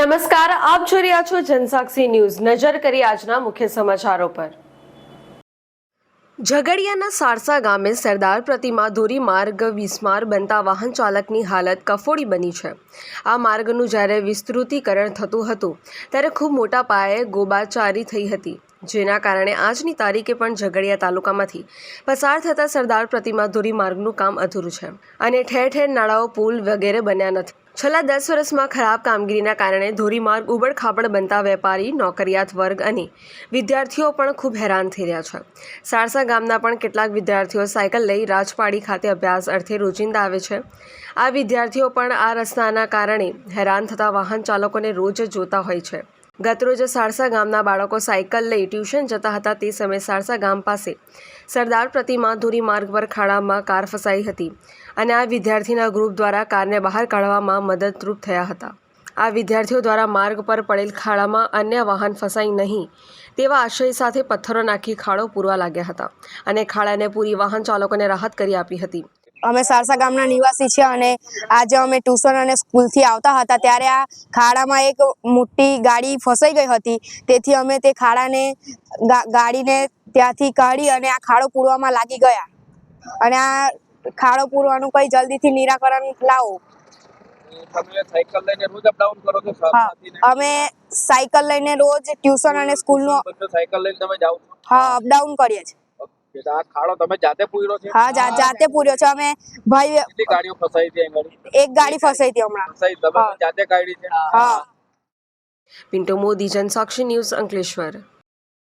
નમસ્કાર, આપ જોઈ રહ્યા છો જનસાક્ષી ન્યૂઝ. નજર કરી આજના મુખ્ય સમાચારો પર. ઝઘડિયાના સારસા ગામે સરદાર પ્રતિમા ધોરીમાર્ગ વિસ્માર બનતા વાહન ચાલકની હાલત કફોડી બની છે. આ માર્ગનું જ્યારે વિસ્તૃતીકરણ થતું હતું, ત્યારે ખૂબ મોટા પાયે ગોબાચારી થઈ હતી. જેના કારણે આજની તારીખે પણ ઝઘડિયા તાલુકામાંથી પસાર થતા સરદાર પ્રતિમા ધોરીમાર્ગનું કામ અધૂરું છે અને ઠેર ઠેર નાળાઓ, પુલ વગેરે બન્યા નથી. છેલ્લા દસ વર્ષમાં ખરાબ કામગીરીના કારણે ધોરીમાર્ગ ઉબડખાબડ બનતા વેપારી, નોકરિયાત વર્ગ અને વિદ્યાર્થીઓ પણ ખૂબ હેરાન થઈ રહ્યા છે. સારસા ગામના પણ કેટલાક વિદ્યાર્થીઓ સાયકલ લઈ રાજપાડી ખાતે અભ્યાસ અર્થે રોજિંદા આવે છે. આ વિદ્યાર્થીઓ પણ આ રસ્તાના કારણે હેરાન થતા વાહન ચાલકોને રોજ જોતા હોય છે. ગતરોજ સારસા ગામના બાળકો સાયકલ લઈ ટ્યુશન જતા હતા. તે સમયે સારસા ગામ પાસે સરદાર પ્રતિમા ધોરી માર્ગ પર ખાડામાં કાર ફસાઈ હતી અને આ વિદ્યાર્થીના ગ્રુપ દ્વારા કારને બહાર કાઢવામાં મદદરૂપ થયા હતા. આ વિદ્યાર્થીઓ દ્વારા માર્ગ પર પડેલ ખાડામાં અન્ય વાહન ફસાય નહીં તેવા આશય સાથે પથ્થરો નાખી ખાડો પૂરવા લાગ્યા હતા અને ખાડાને પૂરી વાહન ચાલકોને રાહત કરી આપી હતી. અમે સારસા ગામના નિવાસી છીએ અને આજે અમે ટ્યુશન અને સ્કૂલથી આવતા હતા. ત્યારે આ ખાડામાં એક મોટી ગાડી ફસાઈ ગઈ હતી. તેથી અમે તે ખાડાને ગાડીને ત્યાંથી કાઢી અને આ ખાડો પૂરવામાં લાગી ગયા. અને આ ખાડો પૂરવાનું કઈ જલ્દીથી નિરાકરણ લાવો. અમે સાયકલ લઈને રોજ ટ્યુશન અને સ્કૂલનો નો સાયકલ લઈને તમે જાઓ હા અપડાઉન કરીએ છીએ. ખાડો તમે જાતે પૂર્યો છે? હા જાતે પૂર્યો છે. અમે ભાઈ કેટલી ગાડીઓ ફસાઈ હતી એક ગાડી ફસાઈ હતી હમણાં. ફસાઈ તમે જાતે કાઢી છે? હા. પિન્ટુ મોદી જનસાક્ષી ન્યૂઝ અંકલેશ્વર.